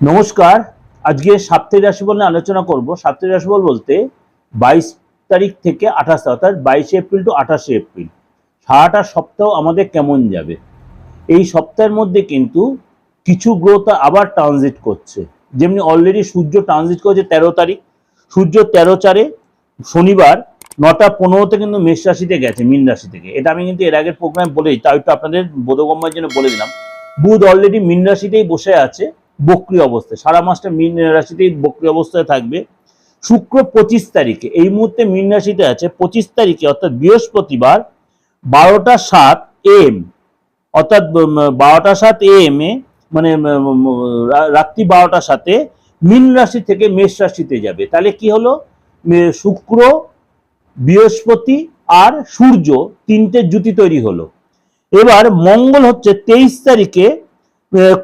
নমস্কার। আজকে সাপ্তাহিক রাশিফল নিয়ে আলোচনা করব। সাপ্তাহিক রাশিফল বলতে বাইশ তারিখ থেকে আঠাশ, অর্থাৎ বাইশে এপ্রিল টু আঠাশে এপ্রিল। সারাটা সপ্তাহ আমাদের কেমন যাবে? এই সপ্তাহের মধ্যে কিন্তু কিছু গ্রহ আবার ট্রানজিট করছে। যেমনি অলরেডি সূর্য ট্রানজিট করছে তেরো তারিখ, সূর্য তেরো চারে, শনিবার নটা পনেরোতে কিন্তু মেষ রাশিতে গেছে, মীন রাশি থেকে। এটা আমি কিন্তু এর আগের প্রোগ্রামে বলেই তাই একটু আপনাদের বোধগম্যের জন্য বলে দিলাম। বুধ অলরেডি মীন রাশিতেই বসে আছে। বক্রি অবস্থায় সারা মাসটা মীন রাশিতেই বক্রি অবস্থায় থাকবে। শুক্র পঁচিশ তারিখে। এই মুহূর্তে মীন রাশিতে আছে পঁচিশ তারিখে, অর্থাৎ বৃহস্পতিবার, বারোটা সাত এম। অর্থাৎ বারোটা সাত এম এ মানে রাত্রি বারোটার সাথে মীন রাশি থেকে মেষ রাশিতে যাবে। তাহলে কি হলো? শুক্র, বৃহস্পতি আর সূর্য তিনটে জুতি তৈরি হলো। এবার মঙ্গল হচ্ছে তেইশ তারিখে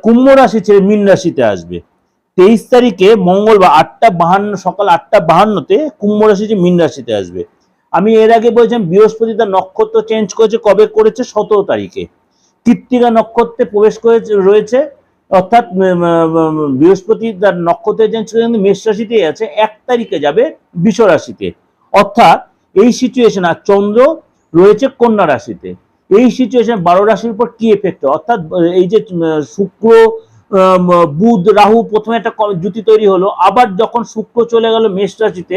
কুম্ভ রাশি ছেড়ে মীন রাশিতে আসবে। তেইশ তারিখে মঙ্গলবার আটটা বাহান্ন, সকাল আটটা বাহান্নতে কুম্ভ রাশি যে মীন রাশিতে আসবে। আমি এর আগে বলেছিলাম, বৃহস্পতি তার নক্ষত্র চেঞ্জ করেছে, কবে করেছে? সতেরো তারিখে। কৃত্তিকা নক্ষত্রে প্রবেশ করেছে, রয়েছে। অর্থাৎ বৃহস্পতি তার নক্ষত্রে চেঞ্জ করে কিন্তু মেষ রাশিতেই আছে। এক তারিখে যাবে বৃষ রাশিতে। অর্থাৎ, এই সিচুয়েশন আর চন্দ্র রয়েছে কন্যা রাশিতে। এই সিচুয়েশন বারো রাশির উপর কি এফেক্ট অর্থাৎ এই যে শুক্র বুধ, রাহু প্রথমে একটা জুতি তৈরি হলো। আবার যখন শুক্র চলে গেল মেষ রাশিতে,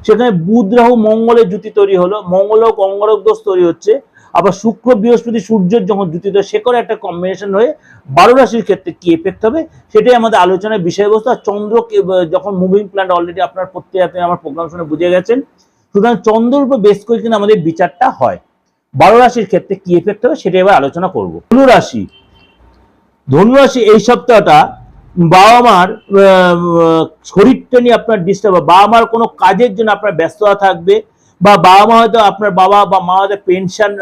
সেখানে বুধ, রাহু, মঙ্গলের জুতি তৈরি হলো। মঙ্গল ও অঙ্গরক দোষ তৈরি হচ্ছে। আবার শুক্র, বৃহস্পতি, সূর্যের যখন জুতি তৈরি, সে করে একটা কম্বিনেশন হয়ে বারো রাশির ক্ষেত্রে কি এফেক্ট হবে? সেটাই আমাদের আলোচনার বিষয়বস্তু। আর চন্দ্র যখন মুভিং প্ল্যান্ট অলরেডি আপনার প্রত্যেক আমার প্রোগ্রাম শুনে বুঝে গেছেন। সুতরাং চন্দ্রের উপর বেশ করে কিন্তু আমাদের বিচারটা হয়। বারো রাশির ক্ষেত্রে কি এফেক্ট হবে সেটা এবার আলোচনা করব। ধনু রাশি। ধনু রাশি এই সপ্তাহটা বাবা মার শরীরটা নিয়ে আপনার ডিস্টার্ব বাবা মার কোনো কাজের জন্য আপনার ব্যস্ততা থাকবে বা বাবা মা হয়তো আপনার বাবা বা মা হয়তো পেনশন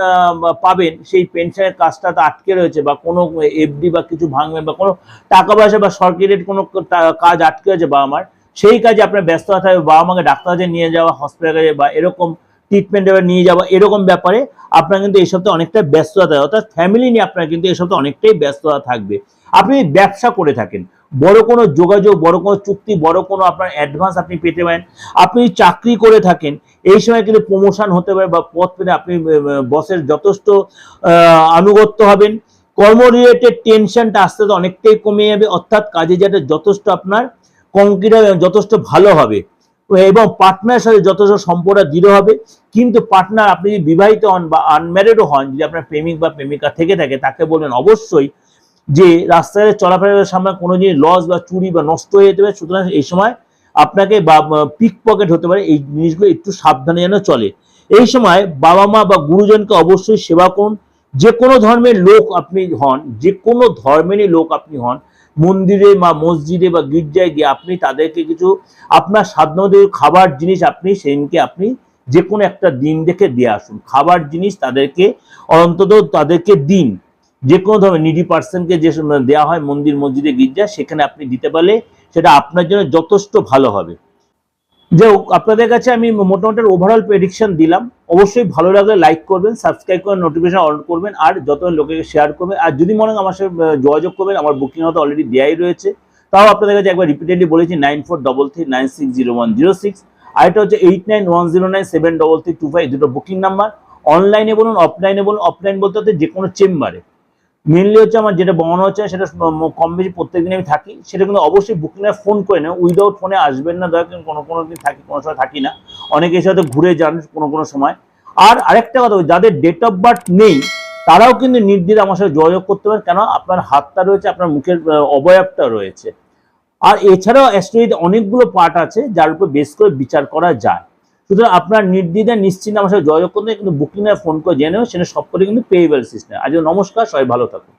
পাবেন, সেই পেনশনের কাজটা তো আটকে রয়েছে বা কোনো এফডি বা কিছু ভাঙবেন বা কোনো টাকা পয়সা বা সরকারের কোনো কাজ আটকে রয়েছে বাবা মার, সেই কাজে আপনার ব্যস্ততা থাকবে। বাবা মাকে ডাক্তার কাছে নিয়ে যাওয়া হসপিটালে বা এরকম ট্রিটমেন্ট নিয়ে যাওয়া এরকম ব্যাপারে আপনার কিন্তু এই সপ্তাহে অনেকটা ব্যস্ততা অর্থাৎ ফ্যামিলি নিয়ে আপনার কিন্তু এই সপ্তাহে অনেকটাই ব্যস্ততা থাকবে। আপনি ব্যবসা করে থাকেন, বড় কোনো যোগাযোগ, বড় কোনো চুক্তি, বড় কোনো আপনার অ্যাডভান্স আপনি পেতে পারেন, আপনি চাকরি করে থাকেন, এই সময় কিন্তু প্রমোশন হতে পারে বা পথ পেতে আপনি বসের যথেষ্ট আনুগত্য হবেন। কর্ম রিলেটেড টেনশনটা আস্তে আস্তে অনেকটাই কমে যাবে। অর্থাৎ কাজে যাতে যথেষ্ট আপনার হবে, যথেষ্ট ভালো হবে। এবং পার্টনারের সাথে যথেষ্ট সম্পর্ক দৃঢ় হবে, কিন্তু পার্টনার আপনি যদি বিবাহিত হন বা আনম্যারিডও হন, যদি আপনার প্রেমিক বা প্রেমিকা থেকে থাকে, তাকে বলবেন অবশ্যই যে রাস্তায় চলাফেরার সময় কোনো জিনিস লস বা চুরি বা নষ্ট হয়ে যেতে পারে, সুতরাং এই সময় আপনাকে বা পিক পকেট হতে পারে, এই জিনিসগুলো একটু সাবধানে যেন চলে। এই সময় বাবা মা বা গুরুজনকে অবশ্যই সেবা করুন। যে কোনো ধর্মের লোক আপনি হন যে কোনো ধর্মেরই লোক আপনি হন মন্দিরে বা মসজিদে বা গির্জায় গিয়ে আপনি তাদেরকে কিছু আপনার সাধারণত খাবার জিনিস আপনি সেদিনকে আপনি যে কোনো একটা দিন দেখে দিয়ে আসুন। খাবার জিনিস তাদেরকে, অন্তত তাদেরকে দিন। যে কোনো ধরনের নিডি পার্সনকে যে দেওয়া হয় মন্দির, মসজিদে গির্জা সেখানে আপনি দিতে পারলে সেটা আপনার জন্য যথেষ্ট ভালো হবে। যে আপনাদের কাছে আমি মোটামুটি ওভারঅল প্রেডিকশন দিলাম। অবশ্যই ভালো লাগলে লাইক করবেন সাবস্ক্রাইব করে নোটিফিকেশন অন করবেন, আর যত লোকে শেয়ার করবেন, আর যদি মনে হয় আমার সাথে যোগাযোগ করবেন, আমার বুকিং হয়তো অলরেডি দেওয়াই রয়েছে। তাও আপনাদের কাছে একবার রিপিটেডলি বলেছি nine four double three nine six zero one zero six আর এটা হচ্ছে eight nine one zero nine seven double three two five দুটো বুকিং নাম্বার অনলাইনে বলুন অফলাইনে বলুন অফলাইন বলতে হচ্ছে যে কোনো চেম্বারে মেনলি হচ্ছে আমার যেটা বলানো হচ্ছে সেটা কম বেশি প্রত্যেকদিন আমি থাকি। সেটা কিন্তু অবশ্যই বুকিং ফোন করে নেন উইদাউট ফোনে আসবেন না। দয়া কোনো কোনো দিন থাকি, কোনো সময় থাকি না। অনেকে এসে হয়তো ঘুরে যান কোনো কোনো সময়। আর আরেকটা কথা যাদের ডেট অফ বার্থ নেই, তারাও কিন্তু নির্দিষ্ট আমার সাথে যোগাযোগ করতে পারেন। কেন আপনার হাতটা রয়েছে, আপনার মুখের অবয়বটা রয়েছে। আর এছাড়াও অ্যাস্ট্রোলজিতে অনেকগুলো পার্ট আছে, যার উপর বেশ করে বিচার করা যায়। সুতরাং আপনার নির্দ্বিধায় নিশ্চিন্ত আমার সাথে যোগাযোগ করুন, কিন্তু বুকিং ফোন করে জেনেও সেটা সব করে কিন্তু পেয়েবেল সিস্টেম আজ নমস্কার, সবাই ভালো থাকুন।